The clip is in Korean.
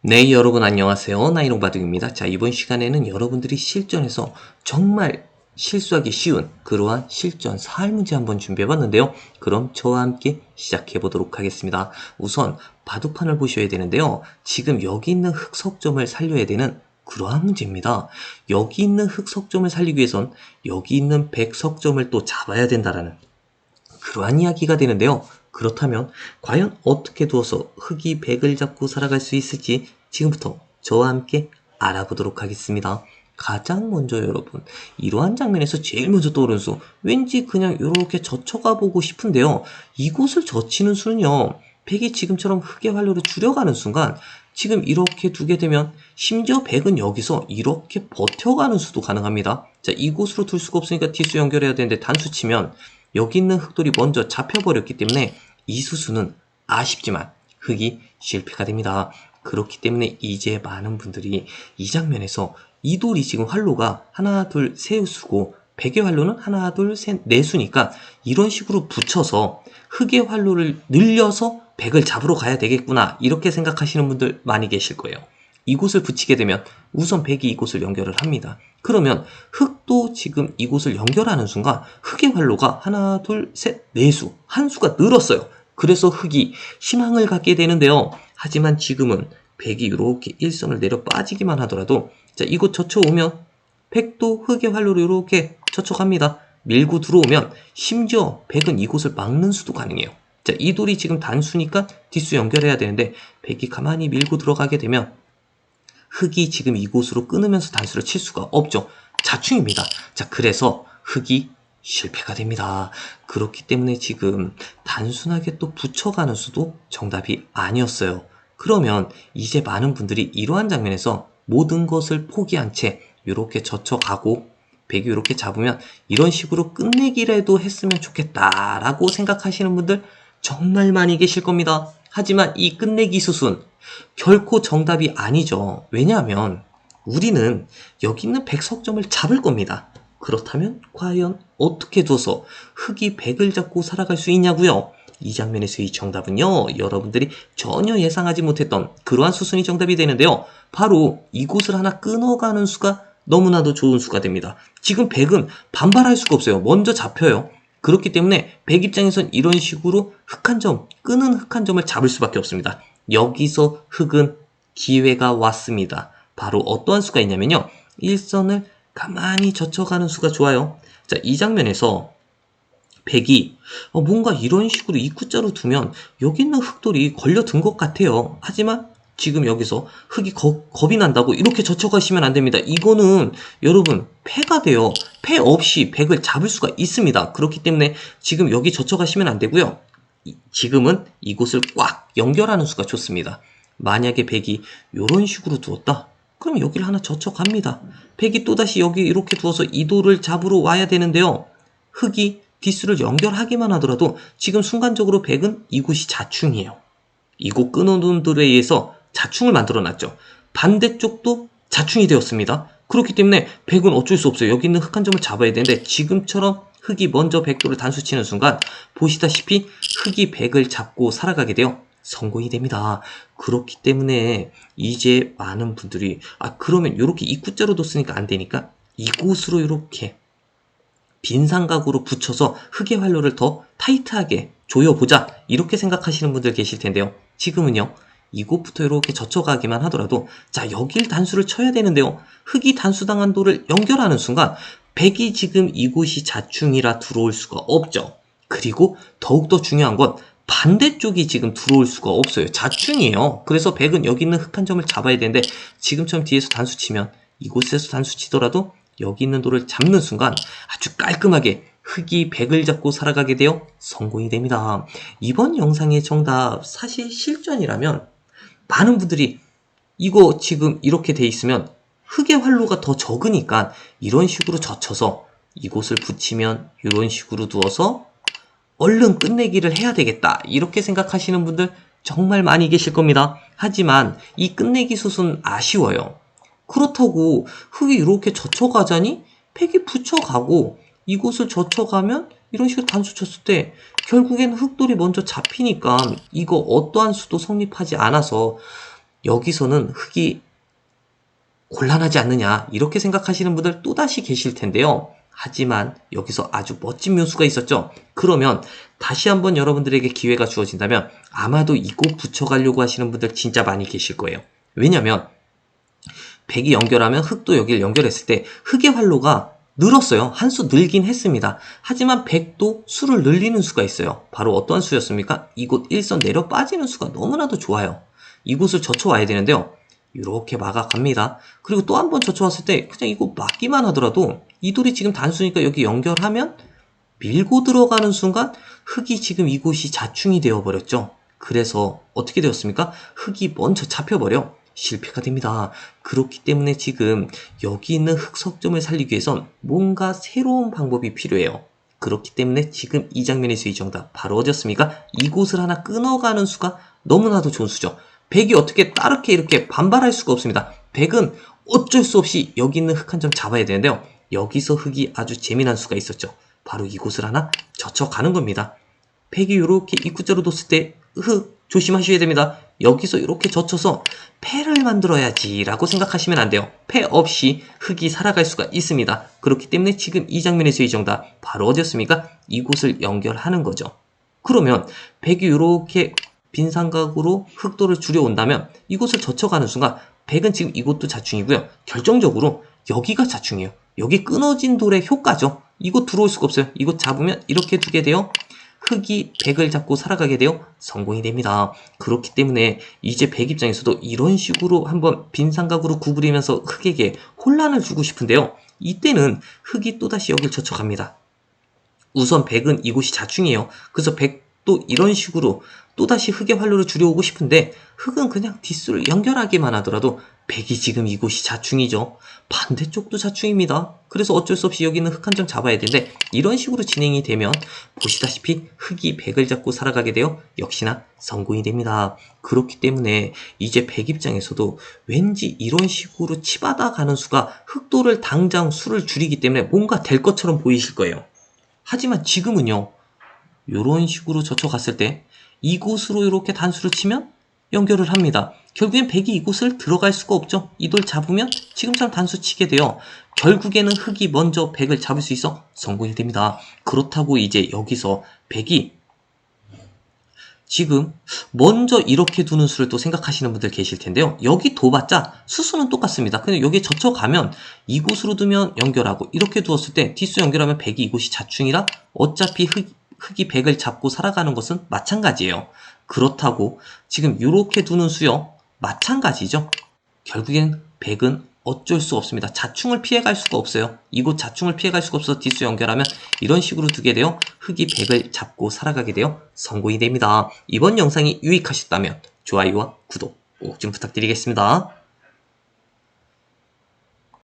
네, 여러분 안녕하세요. 나이롱바둑입니다. 자, 이번 시간에는 여러분들이 실전에서 정말 실수하기 쉬운 그러한 실전 사활 문제 한번 준비해 봤는데요. 그럼 저와 함께 시작해 보도록 하겠습니다. 우선 바둑판을 보셔야 되는데요. 지금 여기 있는 흑석점을 살려야 되는 그러한 문제입니다. 여기 있는 흑석점을 살리기 위해선 여기 있는 백석점을 또 잡아야 된다라는 그러한 이야기가 되는데요. 그렇다면 과연 어떻게 두어서 흑이 백을 잡고 살아갈 수 있을지 지금부터 저와 함께 알아보도록 하겠습니다. 가장 먼저 여러분 이러한 장면에서 제일 먼저 떠오르는 수 왠지 그냥 이렇게 젖혀가 보고 싶은데요. 이곳을 젖히는 수는요. 백이 지금처럼 흑의 활로를 줄여가는 순간 지금 이렇게 두게 되면 심지어 백은 여기서 이렇게 버텨가는 수도 가능합니다. 자 이곳으로 둘 수가 없으니까 디수 연결해야 되는데 단수 치면 여기 있는 흑돌이 먼저 잡혀버렸기 때문에 이 수수는 아쉽지만 흑이 실패가 됩니다. 그렇기 때문에 이제 많은 분들이 이 장면에서 이 돌이 지금 활로가 하나 둘 세 수고 백의 활로는 하나 둘셋네 수니까 이런 식으로 붙여서 흑의 활로를 늘려서 백을 잡으러 가야 되겠구나 이렇게 생각하시는 분들 많이 계실 거예요. 이곳을 붙이게 되면 우선 백이 이곳을 연결을 합니다. 그러면 흑도 지금 이곳을 연결하는 순간 흑의 활로가 하나, 둘, 셋, 네 수, 한 수가 늘었어요. 그래서 흑이 희망을 갖게 되는데요. 하지만 지금은 백이 이렇게 일선을 내려 빠지기만 하더라도 자 이곳 젖혀오면 백도 흑의 활로로 이렇게 젖혀갑니다. 밀고 들어오면 심지어 백은 이곳을 막는 수도 가능해요. 자, 이 돌이 지금 단수니까 뒷수 연결해야 되는데 백이 가만히 밀고 들어가게 되면 흑이 지금 이곳으로 끊으면서 단수를 칠 수가 없죠. 자충입니다. 자, 그래서 흑이 실패가 됩니다. 그렇기 때문에 지금 단순하게 또 붙여가는 수도 정답이 아니었어요. 그러면 이제 많은 분들이 이러한 장면에서 모든 것을 포기한 채 이렇게 젖혀가고 백이 이렇게 잡으면 이런 식으로 끝내기라도 했으면 좋겠다라고 생각하시는 분들 정말 많이 계실 겁니다. 하지만 이 끝내기 수순 결코 정답이 아니죠. 왜냐하면 우리는 여기 있는 백석점을 잡을 겁니다. 그렇다면 과연 어떻게 둬서 흑이 백을 잡고 살아갈 수 있냐고요? 이 장면에서의 정답은요, 여러분들이 전혀 예상하지 못했던 그러한 수순이 정답이 되는데요. 바로 이곳을 하나 끊어가는 수가 너무나도 좋은 수가 됩니다. 지금 백은 반발할 수가 없어요. 먼저 잡혀요. 그렇기 때문에 백 입장에선 이런 식으로 흑한 점, 끄는 흑한 점을 잡을 수밖에 없습니다. 여기서 흑은 기회가 왔습니다. 바로 어떠한 수가 있냐면요. 일선을 가만히 젖혀가는 수가 좋아요. 자, 이 장면에서 백이 어, 뭔가 이런 식으로 입구자로 두면 여기 있는 흑돌이 걸려든 것 같아요. 하지만 지금 여기서 흑이 거, 겁이 난다고 이렇게 젖혀가시면 안 됩니다. 이거는 여러분 패가 돼요. 패 없이 백을 잡을 수가 있습니다. 그렇기 때문에 지금 여기 젖혀가시면 안 되고요. 이- 지금은 이곳을 꽉 연결하는 수가 좋습니다. 만약에 백이 이런 식으로 두었다. 그럼 여기를 하나 젖혀갑니다. 백이 또다시 여기 이렇게 두어서 이 돌을 잡으러 와야 되는데요. 흑이 뒷수를 연결하기만 하더라도 지금 순간적으로 백은 이곳이 자충이에요. 이곳 끊어놓은 돌에 의해서 자충을 만들어 놨죠. 반대쪽도 자충이 되었습니다. 그렇기 때문에 백은 어쩔 수 없어요. 여기 있는 흑 한 점을 잡아야 되는데 지금처럼 흑이 먼저 백도를 단수 치는 순간 보시다시피 흑이 백을 잡고 살아가게 되어 성공이 됩니다. 그렇기 때문에 이제 많은 분들이 아 그러면 이렇게 입구자로 뒀으니까 안 되니까 이곳으로 이렇게 빈삼각으로 붙여서 흑의 활로를 더 타이트하게 조여보자 이렇게 생각하시는 분들 계실 텐데요. 지금은요. 이곳부터 이렇게 젖혀가기만 하더라도 자 여길 단수를 쳐야 되는데요. 흑이 단수당한 돌을 연결하는 순간 백이 지금 이곳이 자충이라 들어올 수가 없죠. 그리고 더욱더 중요한 건 반대쪽이 지금 들어올 수가 없어요. 자충이에요. 그래서 백은 여기 있는 흑한 점을 잡아야 되는데 지금처럼 뒤에서 단수 치면 이곳에서 단수 치더라도 여기 있는 돌을 잡는 순간 아주 깔끔하게 흑이 백을 잡고 살아가게 되어 성공이 됩니다. 이번 영상의 정답 사실 실전이라면 많은 분들이 이거 지금 이렇게 돼 있으면 흑의 활로가 더 적으니까 이런 식으로 젖혀서 이곳을 붙이면 이런 식으로 두어서 얼른 끝내기를 해야 되겠다. 이렇게 생각하시는 분들 정말 많이 계실 겁니다. 하지만 이 끝내기 수순 아쉬워요. 그렇다고 흙이 이렇게 젖혀가자니 팩이 붙여가고 이곳을 젖혀가면 이런 식으로 단수 쳤을 때 결국엔 흑돌이 먼저 잡히니까 이거 어떠한 수도 성립하지 않아서 여기서는 흙이 곤란하지 않느냐 이렇게 생각하시는 분들 또다시 계실 텐데요. 하지만 여기서 아주 멋진 묘수가 있었죠. 그러면 다시 한번 여러분들에게 기회가 주어진다면 아마도 이곳 붙여가려고 하시는 분들 진짜 많이 계실 거예요. 왜냐면 백이 연결하면 흙도 여기를 연결했을 때 흙의 활로가 늘었어요. 한 수 늘긴 했습니다. 하지만 백도 수를 늘리는 수가 있어요. 바로 어떠한 수였습니까? 이곳 일선 내려 빠지는 수가 너무나도 좋아요. 이곳을 젖혀와야 되는데요. 이렇게 막아갑니다. 그리고 또 한 번 젖혀왔을 때 그냥 이거 막기만 하더라도 이 돌이 지금 단수니까 여기 연결하면 밀고 들어가는 순간 흙이 지금 이곳이 자충이 되어버렸죠. 그래서 어떻게 되었습니까? 흙이 먼저 잡혀버려 실패가 됩니다. 그렇기 때문에 지금 여기 있는 흑석점을 살리기 위해선 뭔가 새로운 방법이 필요해요. 그렇기 때문에 지금 이 장면에서 이 정답 바로 어디였습니까? 이곳을 하나 끊어가는 수가 너무나도 좋은 수죠. 백이 어떻게 따르게 이렇게 반발할 수가 없습니다. 백은 어쩔 수 없이 여기 있는 흙한점 잡아야 되는데요. 여기서 흙이 아주 재미난 수가 있었죠. 바로 이곳을 하나 젖혀가는 겁니다. 백이 이렇게 입구자로 뒀을 때 흙 조심하셔야 됩니다. 여기서 이렇게 젖혀서 패를 만들어야지 라고 생각하시면 안 돼요. 패 없이 흙이 살아갈 수가 있습니다. 그렇기 때문에 지금 이 장면에서 이 정답 바로 어디였습니까? 이곳을 연결하는 거죠. 그러면 백이 이렇게 빈 삼각으로 흑도를 줄여온다면 이곳을 젖혀가는 순간 백은 지금 이곳도 자충이고요. 결정적으로 여기가 자충이에요. 여기 끊어진 돌의 효과죠. 이거 들어올 수가 없어요. 이거 잡으면 이렇게 두게 돼요. 흙이 백을 잡고 살아가게 되어 성공이 됩니다. 그렇기 때문에 이제 백 입장에서도 이런 식으로 한번 빈 삼각으로 구부리면서 흙에게 혼란을 주고 싶은데요. 이때는 흙이 또다시 여길 젖혀갑니다. 우선 백은 이곳이 자충이에요. 그래서 백 또 이런 식으로 또다시 흙의 활로를 줄여오고 싶은데 흙은 그냥 뒷수를 연결하기만 하더라도 백이 지금 이곳이 자충이죠. 반대쪽도 자충입니다. 그래서 어쩔 수 없이 여기는 흙 한 점 잡아야 되는데 이런 식으로 진행이 되면 보시다시피 흙이 백을 잡고 살아가게 되어 역시나 성공이 됩니다. 그렇기 때문에 이제 백 입장에서도 왠지 이런 식으로 치받아 가는 수가 흑도를 당장 수를 줄이기 때문에 뭔가 될 것처럼 보이실 거예요. 하지만 지금은요. 이런 식으로 젖혀갔을 때 이곳으로 이렇게 단수를 치면 연결을 합니다. 결국엔 백이 이곳을 들어갈 수가 없죠. 이 돌 잡으면 지금처럼 단수 치게 돼요. 결국에는 흙이 먼저 백을 잡을 수 있어 성공이 됩니다. 그렇다고 이제 여기서 백이 지금 먼저 이렇게 두는 수를 또 생각하시는 분들 계실 텐데요. 여기 둬봤자 수수는 똑같습니다. 근데 여기에 젖혀가면 이곳으로 두면 연결하고 이렇게 두었을 때 뒷수 연결하면 백이 이곳이 자충이라 어차피 흙, 흙이 백을 잡고 살아가는 것은 마찬가지예요. 그렇다고 지금 이렇게 두는 수요. 마찬가지죠. 결국엔 백은 어쩔 수 없습니다. 자충을 피해갈 수가 없어요. 이곳 자충을 피해갈 수가 없어서 뒷수 연결하면 이런 식으로 두게 되어 흙이 백을 잡고 살아가게 되어 성공이 됩니다. 이번 영상이 유익하셨다면 좋아요와 구독 꼭 좀 부탁드리겠습니다.